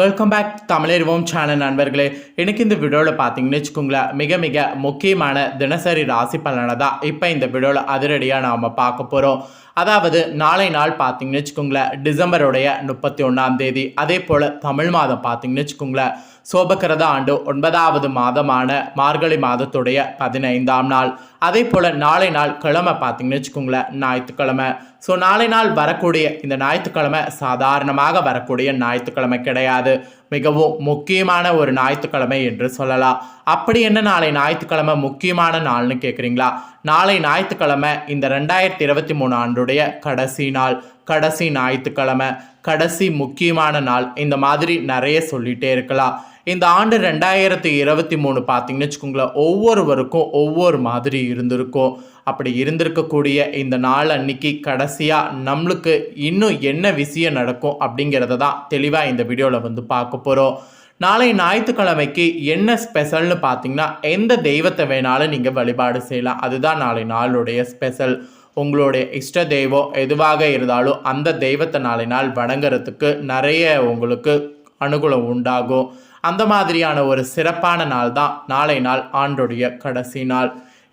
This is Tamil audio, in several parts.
welcome back Tamizharivom channel நண்பர்களே. எனக்கு இந்த வீடியோவில் பார்த்தீங்கன்னு வச்சுக்கோங்களேன் மிக மிக முக்கியமான தினசரி ராசி பலனை தான் இப்போ இந்த வீடியோவில் அதிரடியாக நாம் பார்க்க போகிறோம் அதாவது நாளை நாள் பார்த்தீங்கன்னு வச்சுக்கோங்களேன் டிசம்பருடைய முப்பத்தி ஒன்றாம் தேதி. அதே போல் தமிழ் மாதம் பார்த்தீங்கன்னு வச்சுக்கோங்களேன் சோபக்கிரத ஆண்டு ஒன்பதாவது மாதமான மார்கழி மாதத்துடைய பதினைந்தாம் நாள். அதே போல் நாளை நாள் கிழமை பார்த்தீங்கன்னு வச்சுக்கோங்களேன் ஞாயிற்றுக்கிழமை. ஸோ நாளை நாள் வரக்கூடிய இந்த ஞாயிற்றுக்கிழமை சாதாரணமாக வரக்கூடிய ஞாயிற்றுக்கிழமை கிடையாது. கிடையாது மிகவும் முக்கியமான ஒரு ஞாயிற்றுக்கிழமை என்று சொல்லலாம். அப்படி என்ன நாளை ஞாயிற்றுக்கிழமை முக்கியமான நாள்னு கேட்குறீங்களா நாளை ஞாயிற்றுக்கிழமை இந்த ரெண்டாயிரத்தி இருபத்தி மூணு ஆண்டுடைய கடைசி நாள் கடைசி ஞாயிற்றுக்கிழமை கடைசி முக்கியமான நாள் இந்த மாதிரி நிறைய சொல்லிகிட்டே இருக்கலாம். இந்த ஆண்டு ரெண்டாயிரத்தி இருபத்தி மூணு பார்த்தீங்கன்னு வச்சுக்கோங்களேன் ஒவ்வொருவருக்கும் ஒவ்வொரு மாதிரி இருந்திருக்கும். அப்படி இருந்திருக்கக்கூடிய இந்த நாள் அன்னைக்கு கடைசியாக நம்மளுக்கு இன்னும் என்ன விஷயம் நடக்கும் அப்படிங்கிறத தான் தெளிவாக இந்த வீடியோவில் வந்து பார்க்க போகிறோம் நாளை ஞாயிற்றுக்கிழமைக்கு என்ன ஸ்பெஷல்னு பார்த்தீங்கன்னா எந்த தெய்வத்தை வேணாலும் நீங்கள் வழிபாடு செய்யலாம். அதுதான் நாளை நாளுடைய ஸ்பெஷல் உங்களுடைய இஷ்ட தெய்வம் எதுவாக இருந்தாலும் அந்த தெய்வத்தை நாளை நாள் வணங்குறதுக்கு நிறைய உங்களுக்கு அனுகூலம் உண்டாகும். அந்த மாதிரியான ஒரு சிறப்பான நாள் தான் நாளை நாள் ஆண்டுடைய கடைசி நாள்.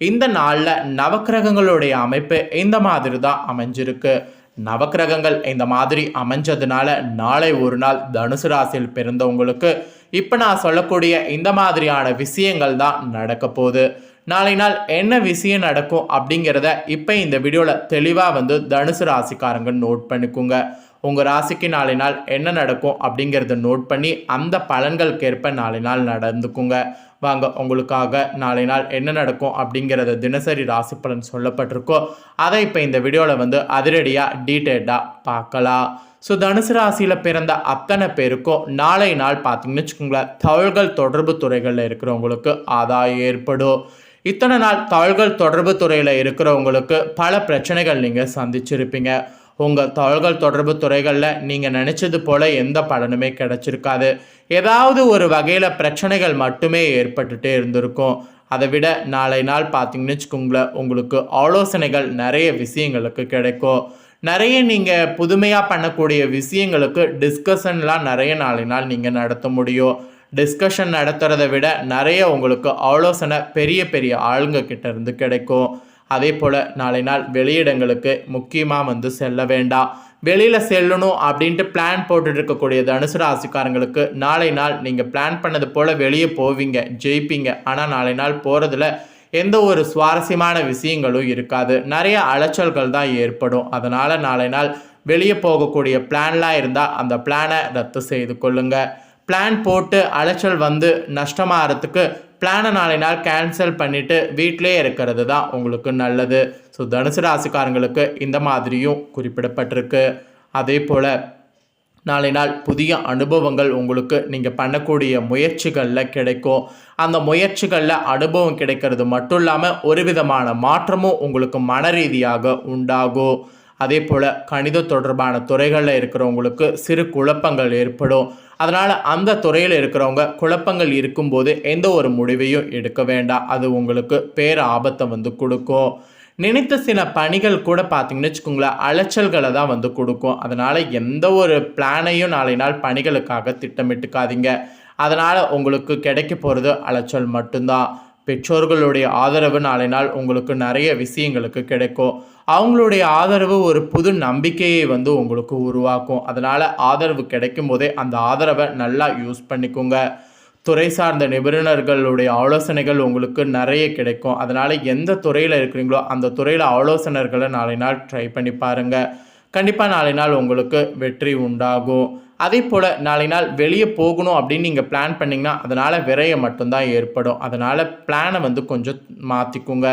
இந்த நாளில் நவக்கிரகங்களுடைய அமைப்பு இந்த மாதிரி தான் அமைஞ்சிருக்கு. நவக்கிரகங்கள் இந்த மாதிரி அமைஞ்சதுனால நாளை ஒரு நாள் தனுசு ராசியில் பிறந்தவங்களுக்கு இப்போ நான் சொல்லக்கூடிய இந்த மாதிரியான விஷயங்கள் தான் நடக்க போகுது. நாளை நாள் என்ன விஷயம் நடக்கும் அப்படிங்கிறத இப்போ இந்த வீடியோவில் தெளிவாக வந்து தனுசு ராசிக்காரங்க நோட் பண்ணிக்கோங்க. உங்கள் ராசிக்கு நாளை நாள் என்ன நடக்கும் அப்படிங்கிறத நோட் பண்ணி அந்த பலன்களுக்கேற்ப நாளை நாள் நடந்துக்குங்க. வாங்க உங்களுக்காக நாளை நாள் என்ன நடக்கும் அப்படிங்கிறத தினசரி ராசி பலன் சொல்லப்பட்டிருக்கோ அதை இப்போ இந்த வீடியோவில் வந்து அதிரடியாக டீட்டெயில்டாக பார்க்கலாம். ஸோ தனுசு ராசியில் பிறந்த அத்தனை பேருக்கும் நாளை நாள் பார்த்தீங்கன்னு வச்சுக்கோங்களேன் தகவல்கள் தொடர்பு துறைகளில் இருக்கிறவங்களுக்கு ஆதாயம் ஏற்படும். இத்தனை நாள் தகவல்கள் தொடர்பு துறையில் இருக்கிறவங்களுக்கு பல பிரச்சனைகள் நீங்கள் சந்திச்சிருப்பீங்க. உங்கள் தகவல்கள் தொடர்பு துறைகளில் நீங்கள் நினச்சது போல் எந்த பலனுமே கிடச்சிருக்காது. ஏதாவது ஒரு வகையில் பிரச்சனைகள் மட்டுமே ஏற்பட்டுட்டே இருந்திருக்கும். அதை விட நாளை நாள் பார்த்தீங்கன்னு வச்சுக்கோங்களேன் உங்களுக்கு ஆலோசனைகள் நிறைய விஷயங்களுக்கு கிடைக்கும். நிறைய நீங்கள் புதுமையாக பண்ணக்கூடிய விஷயங்களுக்கு டிஸ்கஷன்லாம் நிறைய நாளை நாள் நீங்கள் நடத்த முடியும். டிஸ்கஷன் நடத்துகிறத விட நிறைய உங்களுக்கு ஆலோசனை பெரிய பெரிய ஆளுங்க கிட்ட இருந்து கிடைக்கும். அதே போல் நாளை நாள் வெளியிடங்களுக்கு முக்கியமாக வந்து செல்ல வேண்டாம். வெளியில் செல்லணும் அப்படின்ட்டு பிளான் போட்டுட்டு இருக்கக்கூடிய தனுசு ராசிக்காரங்களுக்கு நாளை நாள் நீங்கள் பிளான் பண்ணது போல் வெளியே போவீங்க ஜெயிப்பீங்க. ஆனால் நாளை நாள் போகிறதுல எந்த ஒரு சுவாரஸ்யமான விஷயங்களும் இருக்காது. நிறைய அலைச்சல்கள் தான் ஏற்படும். அதனால் நாளை நாள் வெளியே போகக்கூடிய பிளான்லாம் இருந்தால் அந்த பிளானை ரத்து செய்து கொள்ளுங்கள் பிளான் போட்டு அலைச்சல் வந்து நஷ்டமாகறதுக்கு பிளானை நாளை நாள் கேன்சல் பண்ணிவிட்டு வீட்டிலே இருக்கிறது தான் உங்களுக்கு நல்லது. ஸோ தனுசு ராசிக்காரங்களுக்கு இந்த மாதிரியும் குறிப்பிடப்பட்டிருக்கு. அதே போல் நாளை நாள் புதிய அனுபவங்கள் உங்களுக்கு நீங்கள் பண்ணக்கூடிய முயற்சிகளில் கிடைக்கும். அந்த முயற்சிகளில் அனுபவம் கிடைக்கிறது மட்டும் இல்லாமல் ஒரு விதமான மாற்றமும் உங்களுக்கு மன ரீதியாக உண்டாகும். அதே போல் கணித தொடர்பான துறைகளில் இருக்கிறவங்களுக்கு சிறு குழப்பங்கள் ஏற்படும். அதனால் அந்த துறையில் இருக்கிறவங்க குழப்பங்கள் இருக்கும்போது எந்த ஒரு முடிவையும் எடுக்க வேண்டாம். அது உங்களுக்கு பேர் ஆபத்தை வந்து கொடுக்கும். நினைத்த சில பணிகள் கூட பார்த்தீங்கன்னு வச்சுக்கோங்களேன் அலைச்சல்களை தான் வந்து கொடுக்கும். அதனால் எந்த ஒரு பிளானையும் நாளை நாள் பணிகளுக்காக திட்டமிட்டுக்காதீங்க. அதனால் உங்களுக்கு கிடைக்க போகிறது அலைச்சல் மட்டும்தான். பெற்றோர்களுடைய ஆதரவு நாளை நாள் உங்களுக்கு நிறைய விஷயங்களுக்கு கிடைக்கும். அவங்களுடைய ஆதரவு ஒரு புது நம்பிக்கையை வந்து உங்களுக்கு உருவாக்கும். அதனால் ஆதரவு கிடைக்கும் போதே அந்த ஆதரவை நல்லா யூஸ் பண்ணிக்கோங்க. துறை சார்ந்த நிபுணர்களுடைய ஆலோசனைகள் உங்களுக்கு நிறைய கிடைக்கும். அதனால் எந்த துறையில் இருக்கிறீங்களோ அந்த துறையில் ஆலோசனர்களை நாளை நாள் ட்ரை பண்ணி பாருங்கள் கண்டிப்பாக நாளை நாள் உங்களுக்கு வெற்றி உண்டாகும். அதே போல் நாளை நாள் வெளியே போகணும் அப்படின்னு நீங்கள் பிளான் பண்ணிங்கன்னா அதனால் விரையை மட்டும்தான் ஏற்படும். அதனால் பிளானை வந்து கொஞ்சம் மாற்றிக்குங்க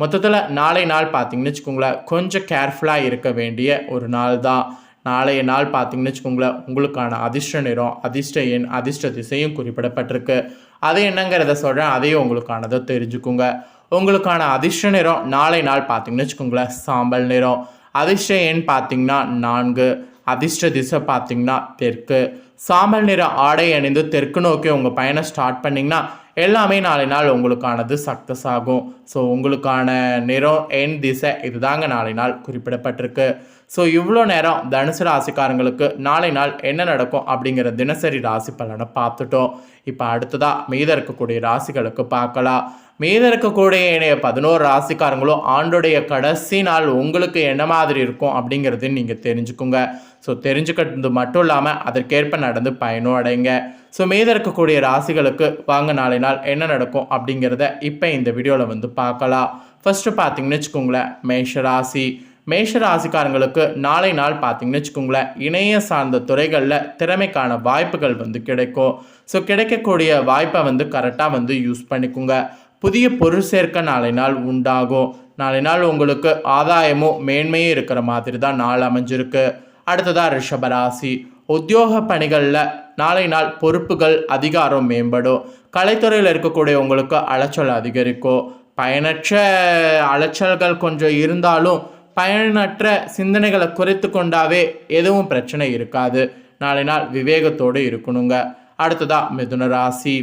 மொத்தத்தில் நாளை நாள் பார்த்தீங்கன்னு வச்சுக்கோங்களேன் கொஞ்சம் கேர்ஃபுல்லாக இருக்க வேண்டிய ஒரு நாள் தான். நாளைய நாள் பார்த்தீங்கன்னு வச்சுக்கோங்களேன் உங்களுக்கான அதிர்ஷ்ட நிறம் அதிர்ஷ்ட எண் அதிர்ஷ்ட திசையும் குறிப்பிடப்பட்டிருக்கு. அது என்னங்கிறத சொல்கிறேன் அதையும் உங்களுக்கானதை தெரிஞ்சுக்குங்க. உங்களுக்கான அதிர்ஷ்ட நிறம் நாளை நாள் பார்த்தீங்கன்னு வச்சுக்கோங்களேன் சாம்பல் நிறம். அதிர்ஷ்ட எண் பார்த்தீங்கன்னா நான்கு. அதிர்ஷ்ட திசை பார்த்தீங்கன்னா தெற்கு. சாம்பல் நிற ஆடை அணிந்து தெற்கு நோக்கி உங்கள் பயணம் ஸ்டார்ட் பண்ணிங்கன்னா எல்லாமே நாளை நாள் உங்களுக்கானது சக்ஸஸ் ஆகும். ஸோ உங்களுக்கான நிறம் எண் திசை இதுதாங்க நாளை நாள் குறிப்பிடப்பட்டிருக்கு. ஸோ இவ்வளோ நேரம் தனுசு ராசிக்காரங்களுக்கு நாளை நாள் என்ன நடக்கும் அப்படிங்கிற தினசரி ராசி பலனை பார்த்துட்டோம். இப்போ அடுத்ததாக மீத இருக்கக்கூடிய ராசிகளுக்கு பார்க்கலாம். மீத இருக்கக்கூடிய இணைய பதினோரு ராசிக்காரங்களும் ஆண்டுடைய கடைசி நாள் உங்களுக்கு என்ன மாதிரி இருக்கும் அப்படிங்கிறது நீங்கள் தெரிஞ்சுக்குங்க. ஸோ தெரிஞ்சுக்கிறது மட்டும் இல்லாமல் அதற்கேற்ப நடந்து பயனும் அடைங்க ஸோ மீத இருக்கக்கூடிய ராசிகளுக்கு வாங்க நாளை நாள் என்ன நடக்கும் அப்படிங்கிறத இப்போ இந்த வீடியோவில் வந்து பார்க்கலாம். ஃபஸ்ட்டு பார்த்தீங்கன்னு வச்சுக்கோங்களேன் மேஷ ராசி. மேஷ ராசிக்காரங்களுக்கு நாளை நாள் பார்த்தீங்கன்னு வச்சுக்கோங்களேன் இணைய சார்ந்த துறைகளில் திறமைக்கான வாய்ப்புகள் வந்து கிடைக்கும். ஸோ கிடைக்கக்கூடிய வாய்ப்பை வந்து கரெக்டாக வந்து யூஸ் பண்ணிக்கோங்க. புதிய பொருள் சேர்க்க நாளை நாள் உண்டாகும். நாளை நாள் உங்களுக்கு ஆதாயமும் மேன்மையும் இருக்கிற மாதிரி தான் நாள் அமைஞ்சிருக்கு. அடுத்ததாக ரிஷபராசி உத்தியோக பணிகளில் நாளை நாள் பொறுப்புகள் அதிகாரம் மேம்படும். கலைத்துறையில் இருக்கக்கூடிய உங்களுக்கு அலைச்சல் அதிகரிக்கும். பயனற்ற அலைச்சல்கள் கொஞ்சம் இருந்தாலும் பயனற்ற சிந்தனைகளை குறைத்து கொண்டாவே எதுவும் பிரச்சனை இருக்காது. நாளை நாள் விவேகத்தோடு இருக்கணுங்க. அடுத்ததா மிதுன ராசி.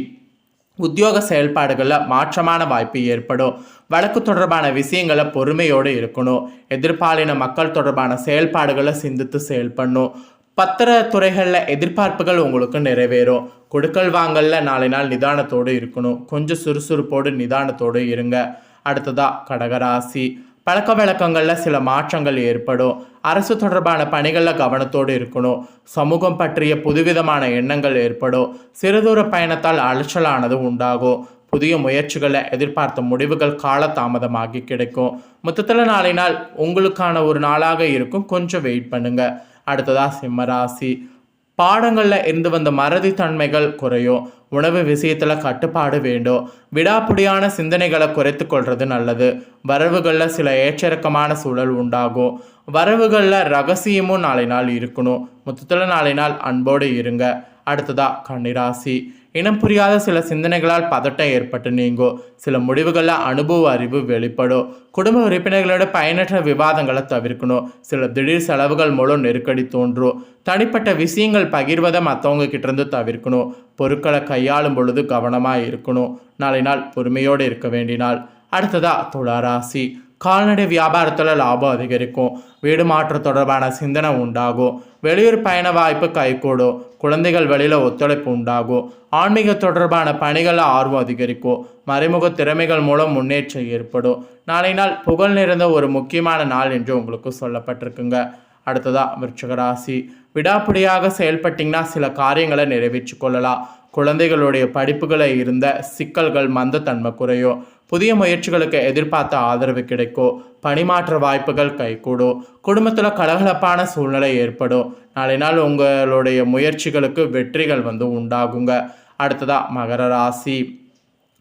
உத்தியோக செயல்பாடுகளில் மாற்றமான வாய்ப்பு ஏற்படும். வழக்கு தொடர்பான விஷயங்களை பொறுமையோடு இருக்கணும். எதிர்பாலின மக்கள் தொடர்பான செயல்பாடுகளை சிந்தித்து செயல்படணும் பத்திர துறைகளில் எதிர்பார்ப்புகள் உங்களுக்கு நிறைவேறும். கொடுக்கல் வாங்கல்ல நாளை நாள் நிதானத்தோடு இருக்கணும். கொஞ்சம் சுறுசுறுப்போடு நிதானத்தோடு இருங்க. அடுத்ததா கடகராசி பழக்க வழக்கங்களில் சில மாற்றங்கள் ஏற்படும். அரசு தொடர்பான பணிகளில் கவனத்தோடு இருக்கணும். சமூகம் பற்றிய புதுவிதமான எண்ணங்கள் ஏற்படும். சிறுதூர பயணத்தால் அலைச்சலானது உண்டாகும். புதிய முயற்சிகளை எதிர்பார்த்த முடிவுகள் காலதாமதமாகி கிடைக்கும். மொத்தத்தில் நாளை நாள் உங்களுக்கான ஒரு நாளாக இருக்கும். கொஞ்சம் வெயிட் பண்ணுங்க. அடுத்ததாக சிம்மராசி பாடங்களில் இருந்து வந்த மறதி தன்மைகள் குறையும். உணவு விஷயத்தில் கட்டுப்பாடு வேண்டும். விடாப்புடியான சிந்தனைகளை குறைத்து கொள்வது நல்லது. வரவுகளில் சில ஏற்றிறக்கமான சூழல் உண்டாகும். வரவுகளில் ரகசியமும் நாளை நாள் இருக்கணும். மொத்தத்தில் நாளை நாள் அன்போடு இருங்க. அடுத்ததாக கன்னிராசி. இனம் புரியாத சில சிந்தனைகளால் பதட்டம் ஏற்பட்டு நீங்கும் சில முடிவுகளில் அனுபவ அறிவு வெளிப்படும் குடும்ப உறுப்பினர்களோட பயனற்ற விவாதங்களை தவிர்க்கணும் சில திடீர் செலவுகள் மூலம் நெருக்கடி தோன்றும் தனிப்பட்ட விஷயங்கள் பகிர்வதை மற்றவங்க கிட்டேருந்து தவிர்க்கணும் பொருட்களை கையாளும் பொழுது கவனமாக இருக்கணும் நாளை நாள் பொறுமையோடு இருக்க வேண்டினால் அடுத்ததாக அடுத்ததா துளாராசி கால்நடை வியாபாரத்தில் லாபம் அதிகரிக்கும். வீடு மாற்றம் தொடர்பான சிந்தனை உண்டாகும். வெளியூர் பயண வாய்ப்பு கைகூடும். குழந்தைகள் வெளியில் ஒத்துழைப்பு உண்டாகும். ஆன்மீக தொடர்பான பணிகளில் ஆர்வம் அதிகரிக்கும். மறைமுக திறமைகள் மூலம் முன்னேற்றம் ஏற்படும். நாளை நாள் புகழ் நிறைந்த ஒரு முக்கியமான நாள் என்று உங்களுக்கு சொல்லப்பட்டிருக்குங்க. அடுத்ததாக விருச்சகராசி விடாப்பிடியாக செயல்பட்டிங்கன்னா சில காரியங்களை நிறைவேற்றி கொள்ளலாம். குழந்தைகளுடைய படிப்புகளை இருந்த சிக்கல்கள் மந்தத்தன்மை குறையும் புதிய முயற்சிகளுக்கு எதிர்பார்த்த ஆதரவு கிடைக்கும் பணிமாற்ற வாய்ப்புகள் கைகூடும் குடும்பத்தில் கலகலப்பான சூழ்நிலை ஏற்படும் நாளை நாள் உங்களுடைய முயற்சிகளுக்கு வெற்றிகள் வந்து உண்டாகுங்க. அடுத்ததாக மகர ராசி.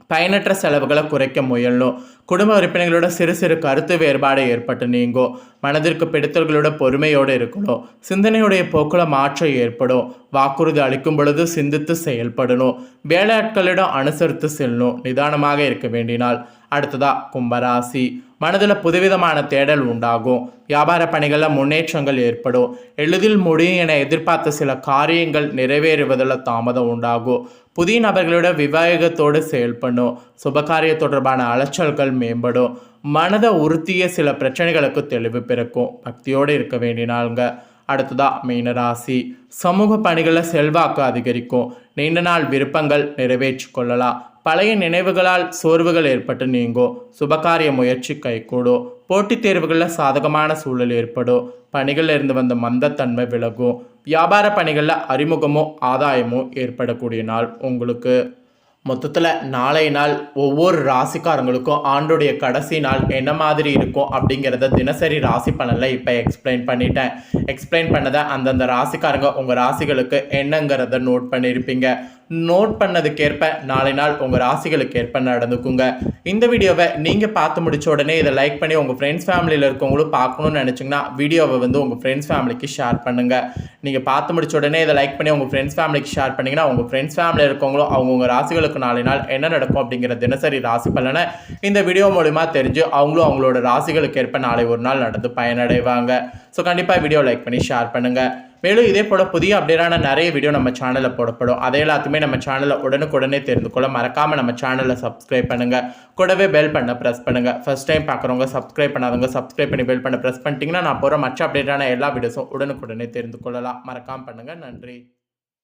பயனற்ற செலவுகளை குறைக்க முயலும் குடும்ப உறுப்பினர்களோட சிறு சிறு கருத்து வேறுபாடு ஏற்பட்டு நீங்கும். மனதிற்கு பிடித்தவர்களோட பொறுமையோடு இருக்கணும். சிந்தனையுடைய போக்கில் மாற்றம் ஏற்படும். வாக்குறுதி அளிக்கும் பொழுது சிந்தித்து செயல்படணும். வேலையாட்களிடம் அனுசரித்து செல்லணும். நிதானமாக இருக்க வேண்டினால். அடுத்ததாக கும்பராசி. மனதில் புதுவிதமான தேடல் உண்டாகும். வியாபார பணிகளில் முன்னேற்றங்கள் ஏற்படும். எளிதில் முடியும் என எதிர்பார்த்த சில காரியங்கள் நிறைவேறுவதில் தாமதம் உண்டாகும். புதிய நபர்களோட விவேகத்தோடு செயல்படும் சுபகாரிய தொடர்பான அலைச்சல்கள் மேம்படும். மனதை உறுத்திய சில பிரச்சனைகளுக்கு தெளிவு பிறக்கும். பக்தியோடு இருக்க வேண்டினாங்க அடுத்ததாக அடுத்ததா மீனராசி சமூக பணிகளில் செல்வாக்கு அதிகரிக்கும். நீண்ட நாள் விருப்பங்கள் நிறைவேற்றி கொள்ளலாம். பழைய நினைவுகளால் சோர்வுகள் ஏற்பட்டு நீங்கும். சுபகாரிய முயற்சி கைகூடும். போட்டித் தேர்வுகளில் சாதகமான சூழல் ஏற்படும். பணிகளில் இருந்து வந்த மந்தத்தன்மை விலகும். வியாபார பணிகளில் அறிமுகமோ ஆதாயமோ ஏற்படக்கூடிய நாள் உங்களுக்கு. மொத்தத்தில் நாளை நாள் ஒவ்வொரு ராசிக்காரங்களுக்கும் ஆண்டுடைய கடைசி நாள் என்ன மாதிரி இருக்கும் அப்படிங்கிறத தினசரி ராசி பலனில் இப்போ எக்ஸ்பிளைன் பண்ணிட்டேன். எக்ஸ்பிளைன் பண்ணதை அந்தந்த ராசிக்காரங்க உங்கள் ராசிகளுக்கு என்னங்கிறத நோட் பண்ணியிருப்பீங்க நோட் பண்ணதுக்கேற்ப நாளை நாள் உங்கள் ராசிகளுக்கு ஏற்ப நடந்துக்குங்க. இந்த வீடியோவை நீங்கள் பார்த்து முடிச்ச உடனே இதை லைக் பண்ணி உங்கள் ஃப்ரெண்ட்ஸ் ஃபேமிலியில் இருக்கவங்களும் பார்க்கணும்னு நினச்சிங்கன்னா வீடியோவை வந்து உங்கள் ஃப்ரெண்ட்ஸ் ஃபேமிலிக்கு ஷேர் பண்ணுங்கள் நீங்கள் பார்த்து முடிச்ச உடனே இதை லைக் பண்ணி உங்கள் ஃப்ரெண்ட்ஸ் ஃபேமிலிக்கு ஷேர் பண்ணிங்கன்னா உங்கள் ஃப்ரெண்ட்ஸ் ஃபேமிலியில் இருக்கவங்களும் அவங்கவுங்க ராசிகளுக்கு நாளை நாள் என்ன நடக்கும் அப்படிங்கிற தினசரி ராசி பலனை இந்த வீடியோ மூலிமா தெரிஞ்சு அவங்களும் அவங்களோட ராசிகளுக்கு ஏற்ப நாளை ஒரு நாள் நடந்து பயனடைவாங்க. ஸோ கண்டிப்பாக வீடியோ லைக் பண்ணி ஷேர் பண்ணுங்கள் மேலும் இதே போல் புதிய அப்டேட்டான நிறைய வீடியோ நம்ம சேனலில் போடப்படும். அதை எல்லாத்தையுமே நம்ம சேனலில் உடனுக்குடனே தெரிந்து கொள்ள மறக்காமல் நம்ம சேனலை சப்ஸ்கிரைப் பண்ணுங்கள் கூடவே பெல் பண்ண ப்ரெஸ் பண்ணுங்கள் ஃபர்ஸ்ட் டைம் பார்க்குறவங்க சப்ஸ்கிரைப் பண்ணாதவங்க சப்ஸ்கிரைப் பண்ணி பெல் பண்ண ப்ரெஸ் பண்ணிட்டீங்கன்னா நான் போகிற மற்ற அப்டேட்டான எல்லா வீடியோஸும் உடனுக்குடனே தெரிந்து கொள்ளலாம். மறக்காமல் பண்ணுங்கள் நன்றி.